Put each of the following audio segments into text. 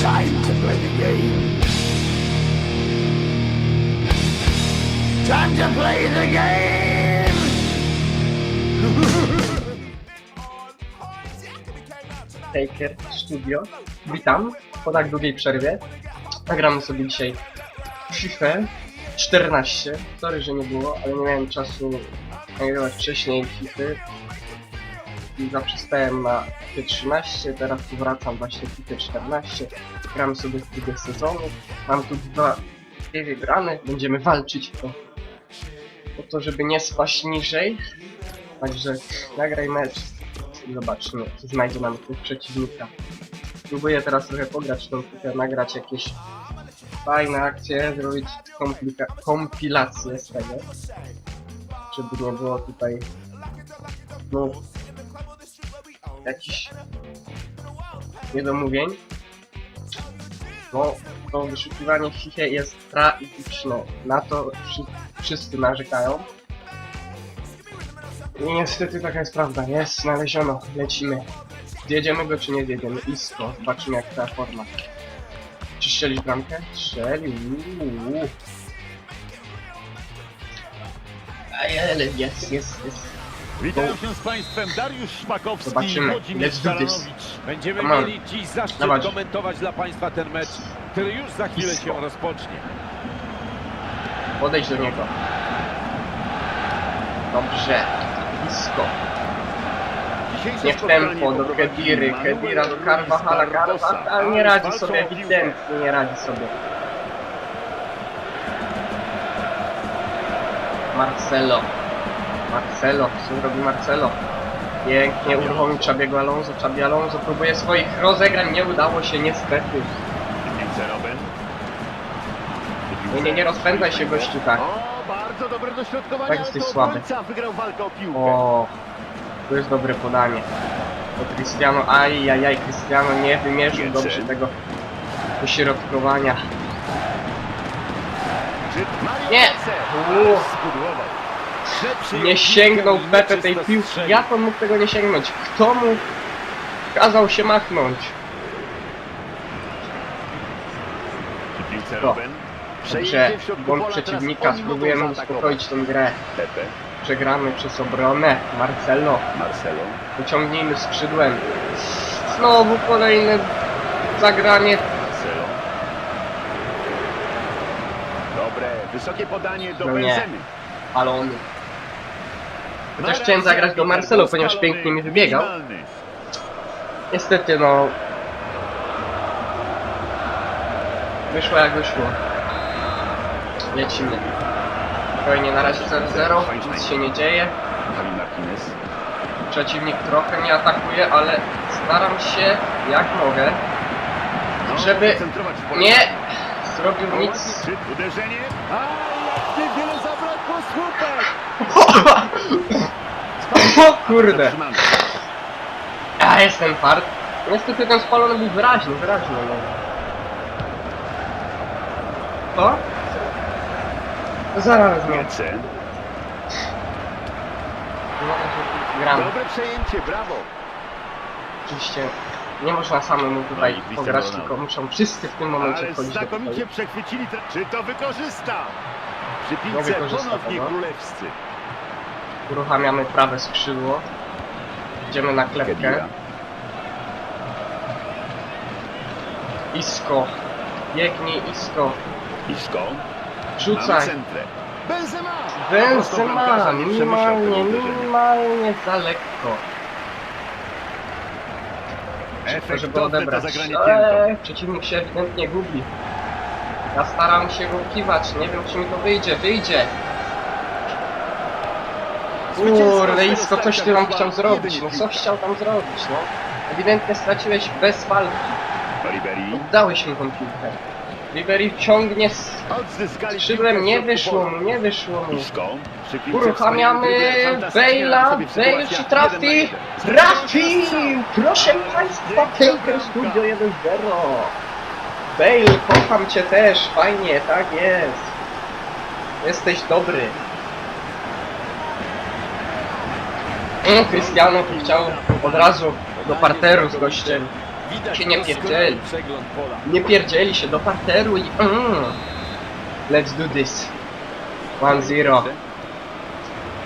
Time to play the game. Time to play the game! Taker Studio. Witam po tak długiej przerwie. Nagramy sobie dzisiaj FIFA 14. Sorry, że nie było, ale nie miałem czasu nagrywać wcześniej FIFA. I zaprzestałem na FIFA 13, teraz wracam właśnie w FIFA 14. Gramy sobie w drugie sezonu. Mam tu dwa, dwie wygrane, będziemy walczyć o, o to, żeby nie spaść niżej. Także nagraj mecz i zobaczymy, czy znajdzie nam ktoś przeciwnika. Próbuję teraz trochę pograć tą piłkę, nagrać jakieś fajne akcje, zrobić kompilację z tego, żeby nie było tutaj no jakichś niedomówień. Bo to wyszukiwanie w jest tragiczne. Na to wszy- wszyscy narzekają. I niestety taka jest prawda, jest, znaleziono, lecimy. Zjedziemy go czy nie zjedziemy? Isko, zobaczymy jak ta forma. Czy strzelić bramkę? Strzelił. Ajele, jest, jest, jest. Witam się z Państwem Dariusz Szpakowski Zobaczymy. i Włodzimierz Let's do this. Staranowicz. Będziemy Come on. mieli dziś zaszczyt Dawaj. komentować dla Państwa ten mecz, który już za chwilę się rozpocznie. Podejdź do niego. Dobrze. Blisko. Nie w tempo, do Manuel Kedira do Carvajala, Carvajal nie radzi sobie, ewidentnie nie radzi sobie. Marcelo. Marcelo, co robi Marcelo? Pięknie uruchomił Czabiego Alonso, Czabi Alonso próbuje swoich rozegrań, nie udało się niestety. Nie, nie, nie rozpędzaj się gościu tak. Bardzo dobre dośrodkowanie. Tak jesteś słaby. Wygrał walkę o piłkę. O, to jest dobre podanie. To Cristiano, ajajaj, Cristiano nie wymierzył dobrze tego Mario Nie. Uuu. Nie sięgnął betę tej piłki. Jak on mógł tego nie sięgnąć? Kto mu kazał się machnąć? To. Dobrze, błąd przeciwnika, spróbujemy uspokoić tą grę. Pepe, Przegramy przez obronę. Marcelo, Marcelo. pociągnijmy skrzydłem. Znowu kolejne zagranie. Marcelo. Dobre, wysokie podanie do No. Benzemy. Balony. Chociaż chciałem zagrać do Marcelo, ponieważ pięknie mi wybiegał. Niestety no... Wyszło jak wyszło. Lecimy. Spokojnie, na razie 0-0, nic się nie dzieje. Przeciwnik trochę mnie atakuje, ale staram się jak mogę, Żeby- nie zrobił nic. Uderzenie? A jak niewiele zabrakło słupek! O kurde! Zatrzymany. A jestem fart. Niestety ten spalony był wyraźny, wyraźny no. To? Zaraz nie. Niece. Gramy. Dobre przejęcie, brawo! Oczywiście nie można samemu tutaj No i Cristiano pograć, Ronaldo. tylko muszą wszyscy w tym momencie Ale wchodzić do znakomicie przechwycili te... Czy to wykorzysta? Przy piłce wykorzysta ponownie tego. królewscy. Uruchamiamy prawe skrzydło. Idziemy na klepkę. Isko. Biegnij Isko. Mamy Rzucaj. Benzema! Benzema. Minimalnie, minimalnie za lekko. Szybko, żeby odebrać. Eee, przeciwnik się ewidentnie gubi. Ja staram się go kiwać, nie wiem czy mi to wyjdzie, wyjdzie. Kurde, Isko, coś ty tam chciał zrobić, no co chciał tam zrobić, no? Ewidentnie straciłeś bez walki, oddałeś mi tą piłkę. Ribery ciągnie z skrzydłem, nie wyszło mu, nie wyszło mu. Uruchamiamy Bale sytuacjach czy trafi? Trafił! Proszę Państwa, Taker Studio 1-0. Bale, kocham Cię też, fajnie, tak jest. Jesteś dobry. Mm, Cristiano tu chciał od razu do parteru z gościem. Się nie pierdzieli. Nie pierdzieli się do parteru i... Mm. Let's do this. 1-0.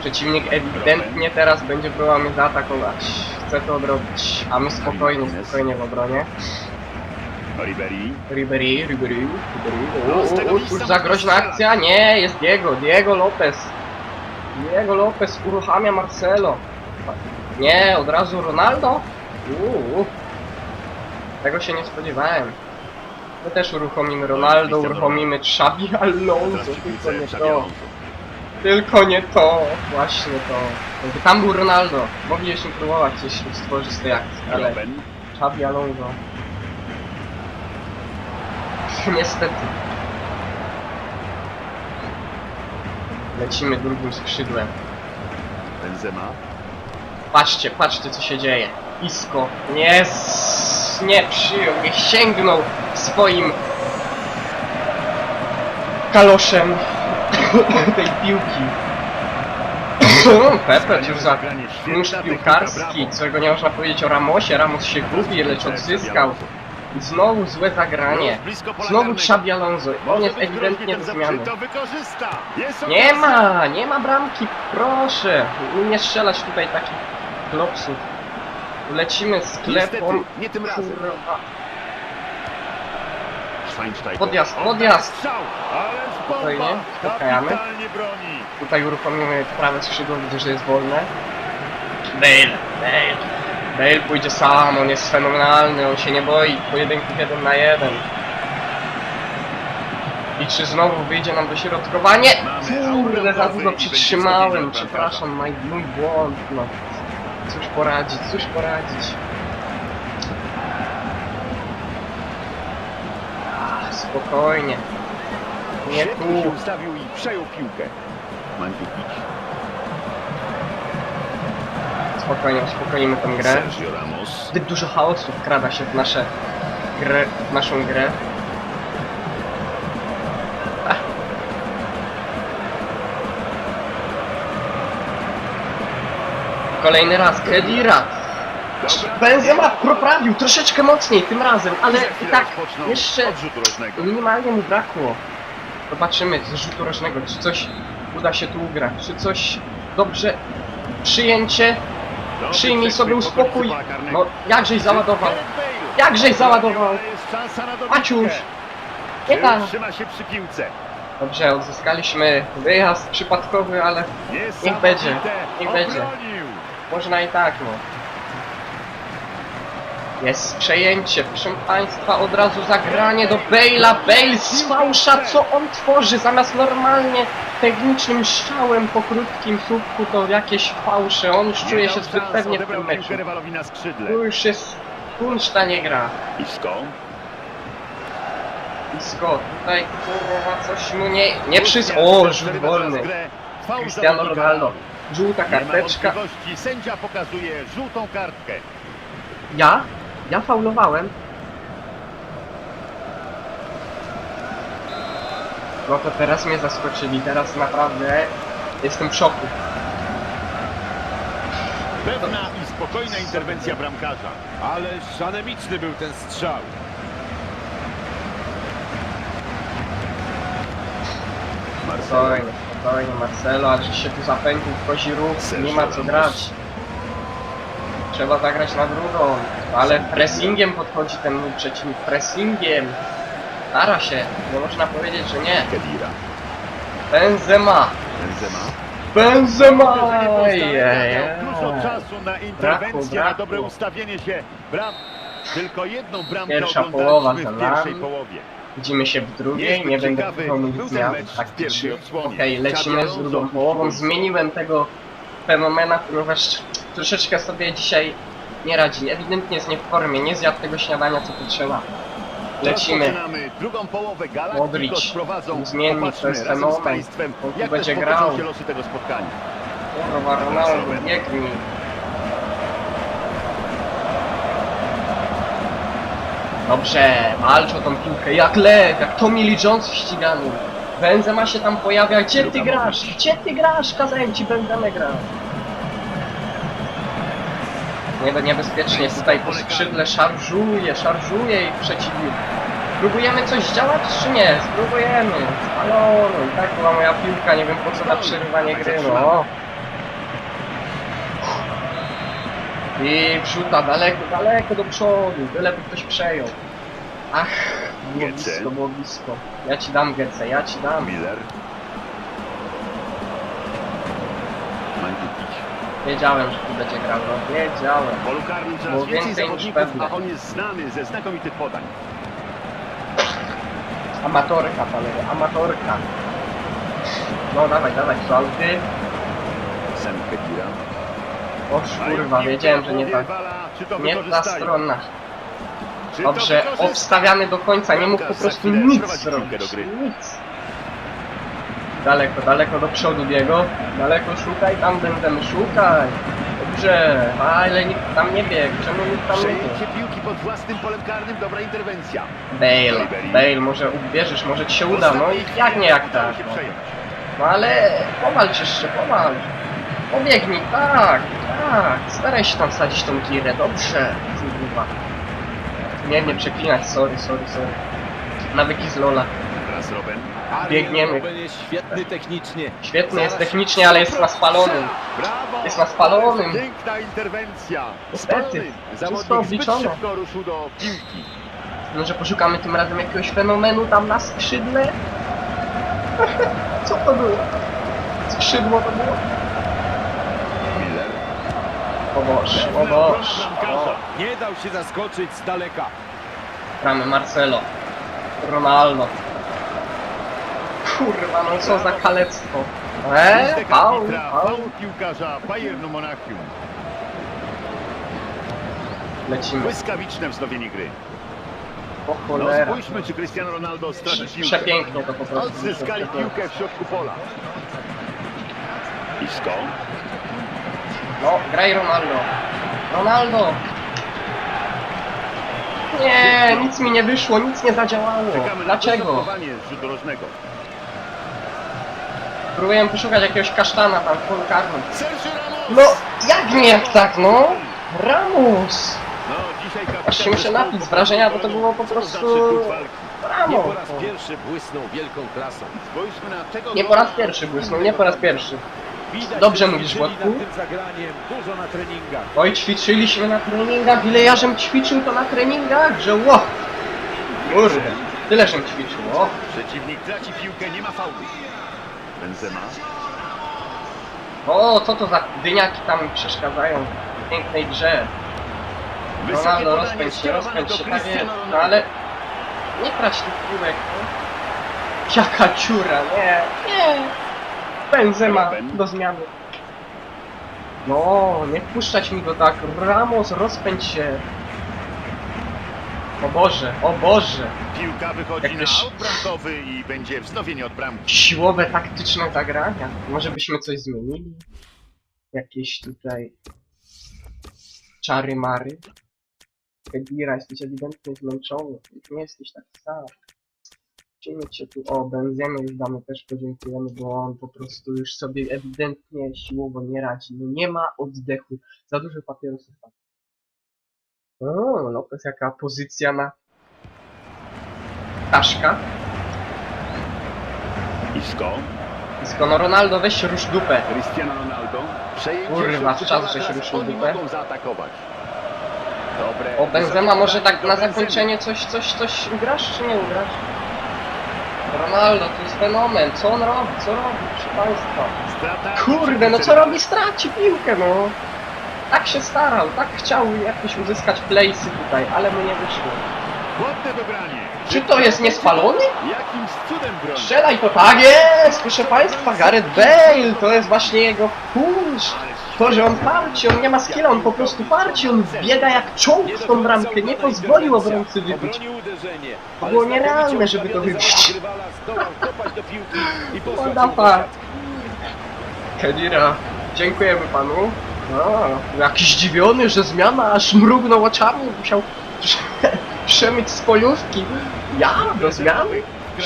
Przeciwnik ewidentnie teraz będzie próbował mnie zaatakować. Chce to odrobić, a my spokojnie, spokojnie w obronie. Ribery. Ribery, Ribery, Ribery. O, o, o, cóż za groźna akcja? Nie, jest Diego, Diego Lopez. Diego Lopez uruchamia Marcelo. Nie, od razu Ronaldo? Uuu. Tego się nie spodziewałem. My też uruchomimy Ronaldo, uruchomimy Xabi Alonso, tylko nie to. Tylko nie to, właśnie to. Jakby tam był Ronaldo, mogliśmy próbować coś stworzyć z tej akcji, ale. Xabi Alonso. Niestety. Lecimy drugim skrzydłem. Benzema. Patrzcie, patrzcie co się dzieje. Isko nie, nie przyjął, nie sięgnął swoim kaloszem tej piłki. Pepe już za nóż piłkarski, czego nie można powiedzieć o Ramosie. Ramos się gubi, lecz odzyskał. Znowu złe zagranie. Znowu. Xabi Alonso. On jest ewidentnie do zmiany. Nie ma, nie ma bramki, proszę. Nie strzelać tutaj takich klopsów. Lecimy sklepą. Niestety, nie tym razem. Kurwa. Schweinsteiger. Podjazd, podjazd. Strzał, ale. Kapitalnie broni. Tutaj uruchomimy prawe skrzydło, widzę, że jest wolne. Bale, Bale. Bale pójdzie sam, on jest fenomenalny, on się nie boi pojedynków jeden na jeden. I czy znowu wyjdzie nam dośrodkowanie? Kurde, za długo przytrzymałem, przepraszam, mój, mój błąd, no. Cóż poradzić, cóż poradzić. Ach, spokojnie. Nie Świetnie się tu. ustawił i przejął piłkę. Mandzukic. Spokojnie, uspokoimy tę grę. Sergio Ramos. Zbyt dużo chaosu wkrada się w nasze grę, w naszą grę. Kolejny raz, Kedira. Benzema poprawił troszeczkę mocniej tym razem, ale i tak jeszcze minimalnie mu brakło. Zobaczymy z rzutu rocznego, czy coś uda się tu ugrać, czy coś dobrze przyjęcie, przyjmij sobie uspokój. No, jakżeś załadował. Jakżeś załadował. Maciuś. Nie tak. Dobrze, odzyskaliśmy wyjazd przypadkowy, ale Niesamowite. będzie, niech będzie. Można i tak, no. Jest przejęcie, proszę Państwa, od razu zagranie do Bale'a. Bale z fałsza, co on tworzy? Zamiast normalnie technicznym strzałem po krótkim słupku, to jakieś fałsze. On już czuje się zbyt pewnie w tym meczu. Tu już jest kunszta nie gra. Isco. Isko, tutaj kurwa coś mu nie... Nie przys... O, rzut wolny. Cristiano. Ronaldo. Żółta karteczka. Sędzia pokazuje żółtą kartkę. Ja? Ja faulowałem? No to teraz mnie zaskoczyli, teraz naprawdę jestem w szoku. Pewna i spokojna interwencja bramkarza. Ale szanemiczny był ten strzał. Marcelo. Spokojnie, spokojnie Marcelo, ale że się tu zapędził w kozi ruch, nie ma co grać. Trzeba zagrać na drugą, ale pressingiem podchodzi ten mój przeciwnik, pressingiem. Stara się, nie można powiedzieć, że nie. Benzema! Benzema. Benzema! Dużo czasu na interwencję, na dobre ustawienie się. Bram. Tylko jedną bramkę Pierwsza oglądaliśmy połowa w pierwszej połowie. Widzimy się w drugiej, nie będę taktycznych. pierwszej odsłonie. Okej, lecimy z drugą połową. Zmieniłem tego fenomena, ponieważ troszeczkę sobie dzisiaj nie radzi. Ewidentnie jest nie w formie, nie zjadł tego śniadania, co potrzeba. Lecimy. Drugą połowę Modric. Zmiennik, to jest fenomen. On będzie grał. Kurwa, Ronaldo, biegnij. Dobrze, walcz o tą piłkę, jak lew, jak Tommy Lee Jones w ściganiu. Benzema się tam pojawia, gdzie ty grasz? Gdzie ty grasz? Kazałem ci Benzemę grać. Nie, niebezpiecznie tutaj po skrzydle szarżuje, szarżuje i przeciwnik. Próbujemy coś działać czy nie? Spróbujemy. Spalony. I tak była moja piłka, nie wiem po co na przerywanie gry, no. I wrzuta daleko, daleko do przodu, byle by ktoś przejął. Ach, było Gece. blisko, było blisko. Ja ci dam Gece, ja ci dam. Miller. Wiedziałem, że tu będzie grał, no wiedziałem. W polu karnym Było coraz więcej więcej niż zawodników, pewne. a on jest znany ze znakomitych podań. Amatorka, panowie, amatorka. No dawaj, dawaj, salty. O kurwa, wiedziałem, że nie ta, Czy to nie ta strona. Dobrze, obstawiany do końca, nie mógł po prostu nic zrobić. Nic. Daleko, daleko do przodu biego. Daleko szukaj, tam będziemy szukaj. Dobrze, ale nikt tam nie biegł, czemu nikt tam nie biegł? Piłki pod własnym polem karnym, dobra interwencja. Bale, Bale, może ubierzesz, może ci się uda, no i jak nie jak tak. No. No ale powalcz jeszcze, powalcz. Pobiegnij, tak, tak. Staraj się tam wsadzić tą girę, dobrze. Kurwa. Nie, nie przeklinać, sorry, sorry, sorry. Nawyki z Lola. Teraz Robben. Biegniemy. Jest świetny technicznie. Świetny jest technicznie, ale jest na spalonym. Brawo! Jest na spalonym. Piękna interwencja. Niestety. Wszystko obliczone. Może poszukamy tym razem jakiegoś fenomenu tam na skrzydle? Co to było? Skrzydło to było? O Boż, o Boż. O. Nie dał się zaskoczyć z daleka. Gramy Marcelo. Ronaldo. Kurwa, no co za kalectwo. Eee, faul, faul. piłkarza Bayernu Monachium. Lecimy. Błyskawiczne wznowienie gry. O No cholera. spójrzmy, czy Cristiano Ronaldo straci piłkę. Przepięknie to po prostu. Odzyskali piłkę w środku pola. Isco. No, graj Ronaldo. Ronaldo! Nie, nic mi nie wyszło, nic nie zadziałało. Czekamy na Dlaczego? dośrodkowanie z rzutu rożnego. Próbuję poszukać jakiegoś kasztana tam w. Sergio Ramos! No, jak nie jak tak, no? Ramos! No, dzisiaj kapitan Aż się muszę zespołu wrażenia, bo to było po prostu- znaczy duch walki? Nie Ramos! po raz pierwszy błysnął wielką klasą. Spójrzmy na tego Nie po raz pierwszy błysnął, nie po raz pierwszy. Widać, Dobrze mówisz, Władku. dużo na treningach. Oj, ćwiczyliśmy na treningach, ile ja żem ćwiczył to na treningach, że ło! Kurde, tyle żem ćwiczył, o! Przeciwnik traci piłkę, nie ma faulu. Benzema. O, co to za dyniaki tam przeszkadzają w pięknej grze. Ronaldo, rozpędź się, rozpędź się, tak jest. No ale nie trać tych piłek, no. Jaka ciura, nie, nie. Benzema do zmiany. No, nie wpuszczać mi go tak. Ramos, rozpędź się. O Boże, o Boże. Piłka wychodzi Jak na aut bramkowy i będzie wznowienie od bramki. Siłowe, taktyczne zagrania. Może byśmy coś zmienili? Jakieś tutaj czary mary? Kedira, jesteś ewidentnie zmęczony. Nie jesteś tak sam. Musimy cię tu... O, Benzemy już damy też podziękujemy, bo on po prostu już sobie ewidentnie siłowo nie radzi. No nie ma oddechu. Za dużo papierosów. O, Lopez, jaka pozycja na... Taszka. Isco. Skoro Ronaldo, weź rusz dupę. Cristiano Ronaldo. Przejęcie Kurwa, czas, że się ruszył dupę. zaatakować. Dobre. O, Benzema może tak na zakończenie coś, coś, coś ugrasz, czy nie ugrasz? Ronaldo, to jest fenomen, co on robi, co robi, proszę państwa? Kurde, no co robi? Straci piłkę, no! Tak się starał, tak chciał jakieś uzyskać playsy tutaj, ale mu nie wyszło. Czy to jest niespalony? Strzelaj to, tak jest, proszę państwa, Gareth Bale, to jest właśnie jego push. To, że on parci, on nie ma skilla, on po prostu parci, on biega jak czołg w tą bramkę, nie pozwolił obrońcy wybić. To było nierealne, żeby to wybić. siatki. Kedira, dziękujemy panu. No, jakiś zdziwiony, że zmiana, aż mrugnął oczami, musiał przemyć z polówki. Ja, do zmiany? Do.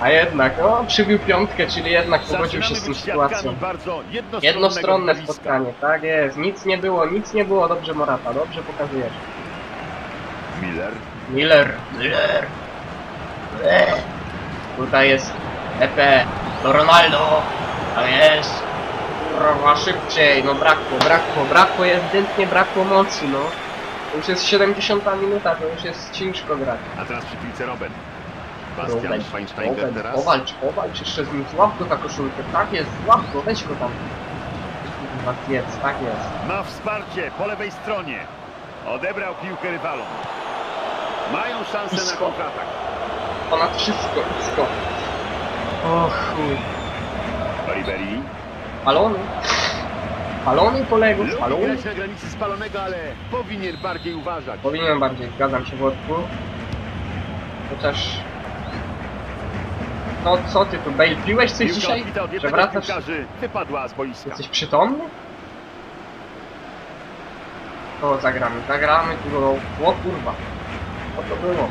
A jednak, no, przybił piątkę, czyli jednak pogodził się z tą sytuacją. Jednostronne spotkanie, tak jest. Nic nie było, nic nie było. Dobrze Morata, dobrze pokazujesz. Miller. Miller. Miller. Tutaj jest EP. To Ronaldo. To jest. Kurwa, szybciej. No brakło, brakło, brakło, ewidentnie brakło mocy, no. To już jest 70 minuta, to już jest ciężko grać. A teraz przy piłce Robben. Bastian Robert, Schweinsteiger Robert, teraz. Powalcz, powalcz jeszcze z nim, złap go ta koszulkę. Tak jest, złap go, weź go tam. Kurwa, zjedz, tak jest. Ma wsparcie po lewej stronie. Odebrał piłkę rywalom. Mają szansę na Isko. kontratak. Ponad wszystko, wszystko. O chuj. Ribery. Palony. Palony kolegów, Lubi palony. grać na granicy spalonego, ale powinien bardziej uważać. Powinienem bardziej, zgadzam się Włodku. Chociaż... No co ty tu, Bale, piłeś coś Piłka dzisiaj? odbita od Że jednego z wracasz? piłkarzy wypadła z boiska. Jesteś przytomny? O, zagramy, zagramy tu go. O kurwa. Co to było?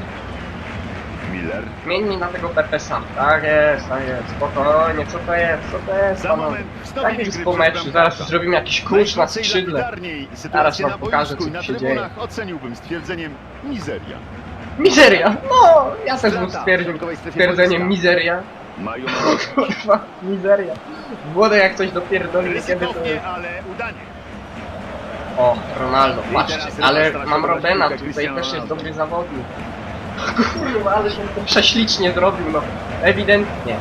Miller. Zmień na tego Pepesa. Tak jest, tak jest. Spokojnie, co to jest, co to jest, panowie? Tak jest po meczu, zaraz zrobimy jakiś kurz na skrzydle. Zaraz wam pokażę, co się trybunach oceniłbym stwierdzeniem mizeria. Mizeria! No, ja też bym stwierdził stwierdzeniem mizeria. Mają Kurwa, mizeria. Młode jak coś dopierdoli, kiedy to ale udanie. O, Ronaldo, patrzcie, ale mam Robena, tutaj też jest dobry zawodnik. Kurwa, ale się to prześlicznie zrobił, no. Ewidentnie.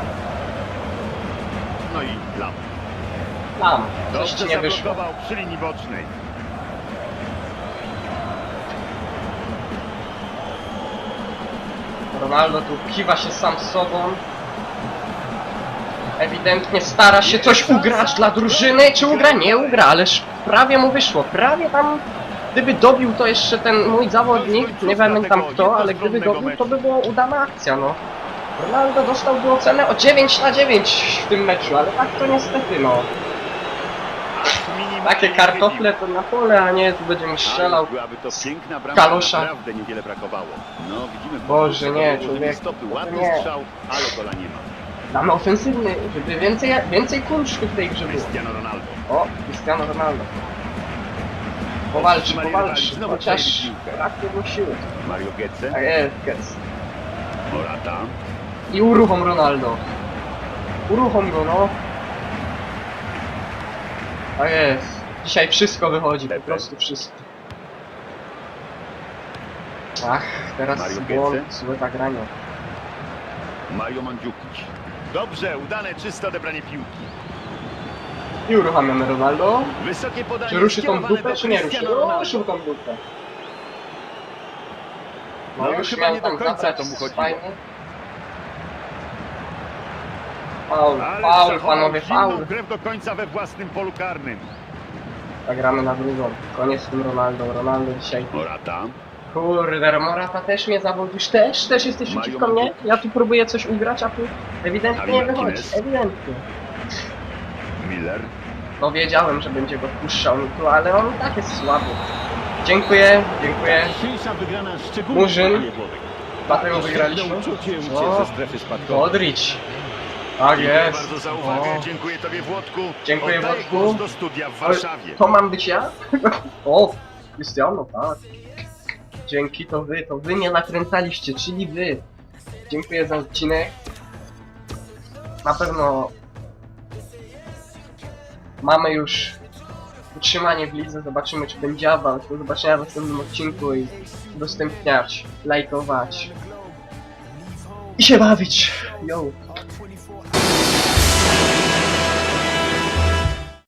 No i Lam. Tam, coś Dobrze ci nie wyszło. zablokował przy linii bocznej. Ronaldo tu kiwa się sam z sobą. Ewidentnie stara się coś ugrać dla drużyny. Czy ugra? Nie ugra, ależ prawie mu wyszło. Prawie tam, gdyby dobił to jeszcze ten mój zawodnik, nie pamiętam kto, ale gdyby dobił, to by była udana akcja, no. Ronaldo dostałby ocenę o 9 na 9 w tym meczu, ale tak to niestety, no. Takie kartofle to na pole, a nie tu będziemy strzelał. Ale byłaby to piękna bramka, Kalosza. naprawdę niewiele brakowało. No widzimy, Boże, nie, człowiek. stopy, ładny nie. strzał, ale gola nie ma. Damy ofensywny, żeby więcej, więcej kunsztu w tej grze było. Cristiano Ronaldo. O, Cristiano Ronaldo. Powalczy, powalczy, znowu chociaż przejęli piłkę. siły. Mario Götze, Tak jest. Morata, I uruchom Ronaldo. Uruchom go, no. Tak jest. Dzisiaj wszystko wychodzi, po Pepe. prostu wszystko. Ach, teraz Mario błąd, Götze. złe zagranie. Mario Mandzukic. Dobrze, udane, czyste odebranie piłki. I uruchamiamy Ronaldo. Wysokie podanie Czy ruszy tą skierowane dupę, do czy nie ruszy? Cristiano Ronaldo. ruszył tą dupę. No, No, już chyba miał nie do tam końca zabrać to mu chodziło. fajnie. Faul, Ale faul, panowie, zimną faul. krew do końca we własnym polu karnym. Zagramy na drugą. Koniec z tym Ronaldo. Ronaldo dzisiaj. Morata, Kurde, Morata też mnie zawodzisz. Też? Też jesteś Mają przeciwko mnie? Ja tu próbuję coś ugrać, a tu ewidentnie nie wychodzi. Martinez. Ewidentnie. Miller, No wiedziałem, że będzie go puszczał mi tu, ale on i tak jest słaby. Dziękuję, dziękuję. Dzisiejsza wygrana szczególnie Murzyn. panie Włodek. Dlatego wygraliśmy. Uczucie O, ze strefy spadkowej. Modric. Tak dziękuję jest. bardzo za uwagę, O. dziękuję Tobie Włodku. Dziękuję, Oddaję Włodku. głos do studia w Ale Warszawie. To mam być ja? O, Cristiano, tak. Dzięki, to wy, to wy mnie nakręcaliście, czyli wy. Dziękuję za odcinek. Na pewno mamy już utrzymanie w lidze, zobaczymy czy będzie awans. Do zobaczenia w następnym odcinku i udostępniać, lajkować i się bawić. Yo.